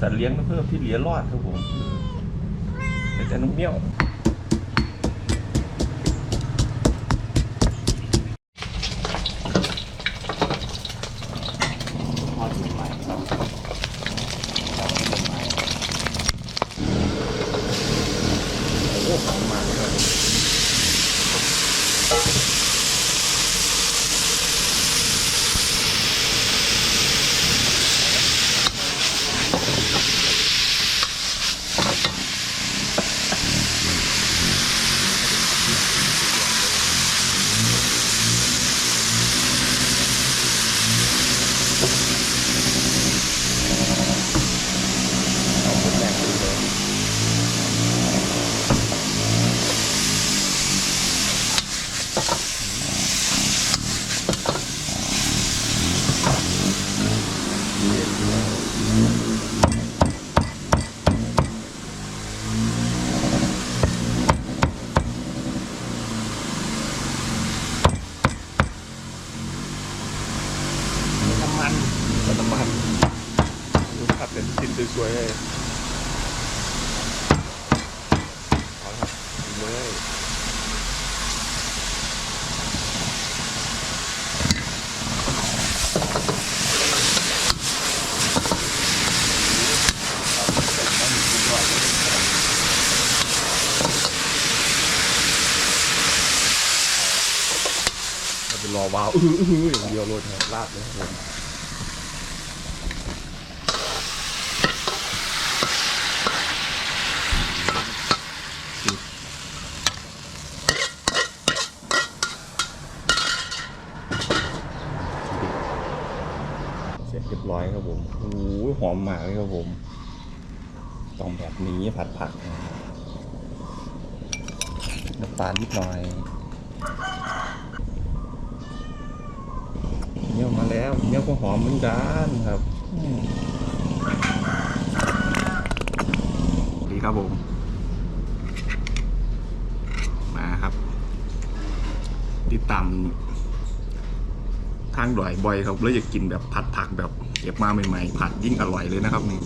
สัตว์เลี้ยงเพิ่มที่เหลือรอดครับผมแต่แต่น้องเมี่ยว ทอดใหม่ครับ โอ้หอมมากเลยครับเอาหมดแรงไปเลย น้ำมัน แล้วน้ำมันดูภาพเป็นชิ้นส วยเลยเอาละครับเลยรอวาวอื้ออื้ออย่างเดียวเลยครับลาดเลยครับ เรียบร้อยครับผมโอ้โหหอมมากเลยครับผม ต้องแบบนี้ผัดผักน้ำตาลนิดหน่อยเนี้ยวมาแล้วเนี้ยวก็หอมเหมือนกันครับดีครับผม มาครับติดตาม ทางดอยบ่อยครับแล้วอยากกินแบบผัดผักแบบเก็บมาใหม่ๆ ผัดยิ่งอร่อยเลยนะครับนี่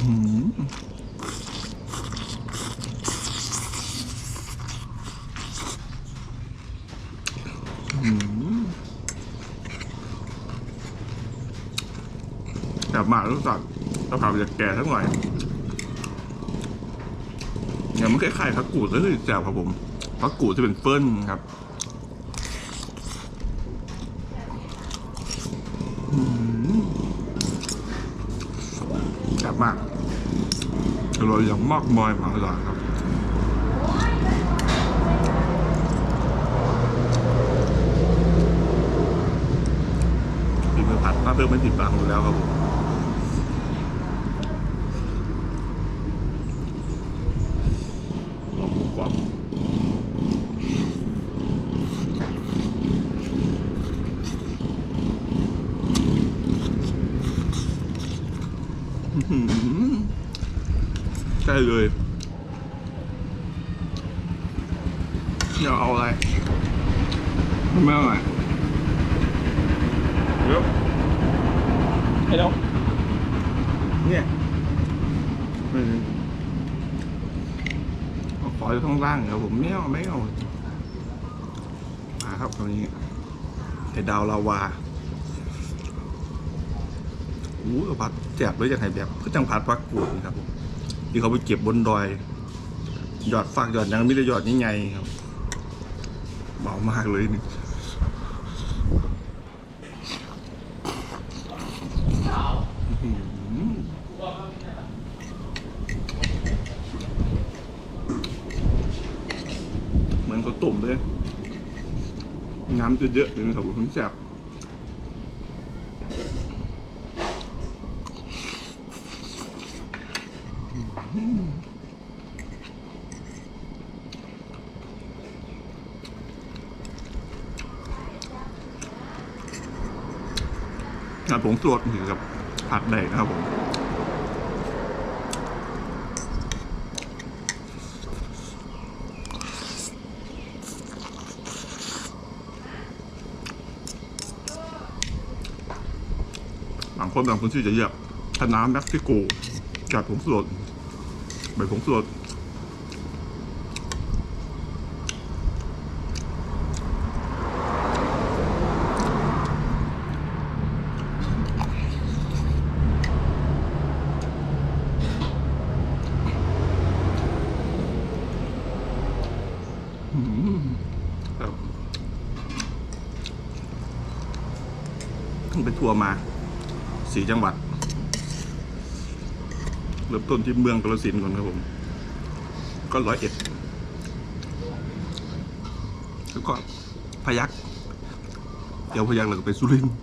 อืมอืมแบบมากรู้สึกกะเพราจะแก่ทั้งหน่อยเนี่ยมันคล้ายๆผักกูดแล้วคือแจ่วครับผม ผักกูจะเป็นเฟิร์นครับแซ่บมากอร่อยอย่างมากมายมหาศาลครับฝีมือผัดมาเพิ่มเป็นสิบบาทหมดแล้วครับผมลองดูก่อนอื้อหือใช่ เลยเดี๋ยวเอาอะไรไม่เอาอะไรเดี๋ยวไอ้น้องเนี่ยอืมเอาขออยู่ข้างล่างเดี๋ยวผมไม่เอาไม่เอามาครับตรงนี้ไอ้ดาวลาวาอู้ยผัดแจบเลยอย่างไรแบบก็จังผัดฟักกูดนี่ครับผม ที่เขาไปเก็บบนดอย ยอดฟักยอดยังไม่ได้ยอดใหญ่ๆครับเบามากเลยนี่เหมือนเขาวต้มเลย น้ำจะเยอะเลยนะครับผมแซ่บ งานผงสดนี่ครับผัดได้นะครับผมบางคนบางคนชื่อจะเรียกคณะเม็กซิโกกับผงสด ใบผงสดเพิ่งไปทัวร์มาสี่จังหวัด เริ่มต้นที่เมืองกาฬสินก่อนครับผม ก็ร้อยเอ็ดแล้วก็พยักเดี๋ยวพยักเราก็ไปสุรินทร์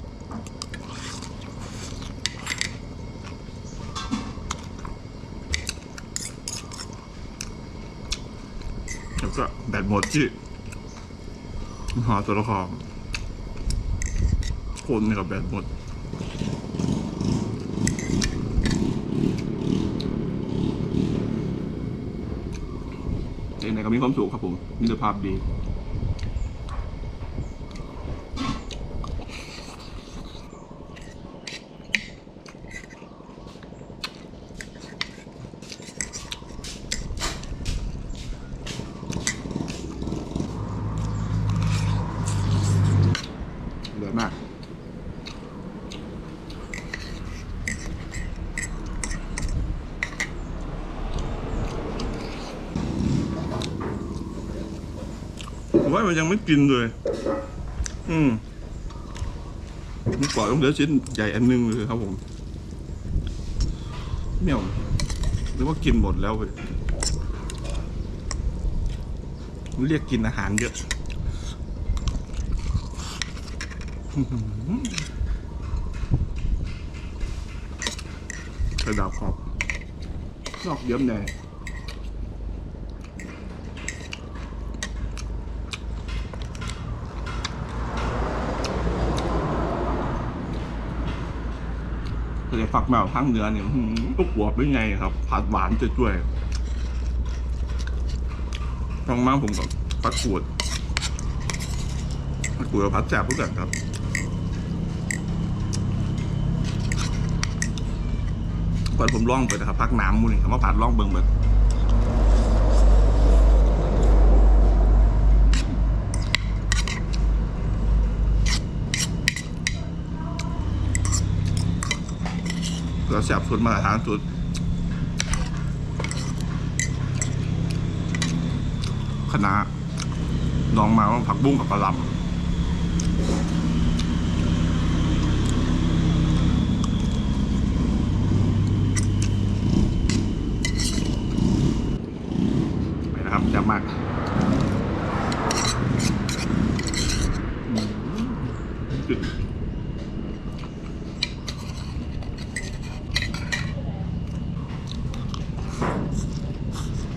แล้วก็แบตหมดที่หอตัวละครคนนี่กับแบตหมด เองไหนก็มีความสุขครับผมมีสภาพดีเหลือมาก ว่ามันยังไม่กินเลย อืมมันปล่อยต้องเหลือชิ้นใหญ่อันหนึงเลยครับผมเนี่ยวหรือว่ากินหมดแล้วเลยเรียกกินอาหารเยอะกระดับขอบนอกเยิ้มแน่ แต่ฝักแมวทั้งเนื้อเนี่ยลูกหัวเปวดไม่ไงครับ ผัดหวานจะช่วยๆต้องมาผมกับผัดขวดผัดขวดกับผัดแสบทุกอย่างครับก่อนผมล่องไปนะครับพักน้ำมูนี่ครับมาผัดล่องเบิ่งเบิ่ง เราแสบสุดมาตรฐานสุดคณะน้องมาว่าผักบุ้งกับปลาลำไปนะครับจะมากอืมจุด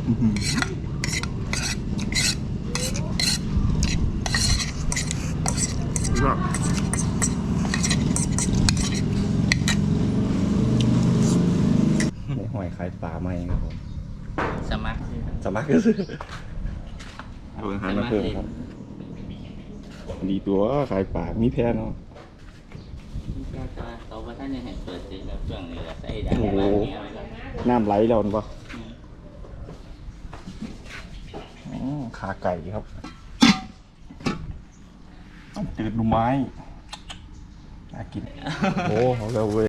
อื้อหือแล้ว ก็ในหอยขายปลาไหมครับผมสมัครสมัครก็ซื้อเอาอาหารมาเพิ่มครับ ดีตัวขายปลามีแพ้เนาะเขาว่าท่านยังเห็นเปิดจริงแล้วเครื่องนี้แหละใส่ได้โอ้โหบ้านเนี่ยเลยครับน้ำไหลแล้วนี่ปะอ๋อขาไก่ครับ ต้องจืดดูไม้น่ากิน โอ้เอาเล้วเว้ย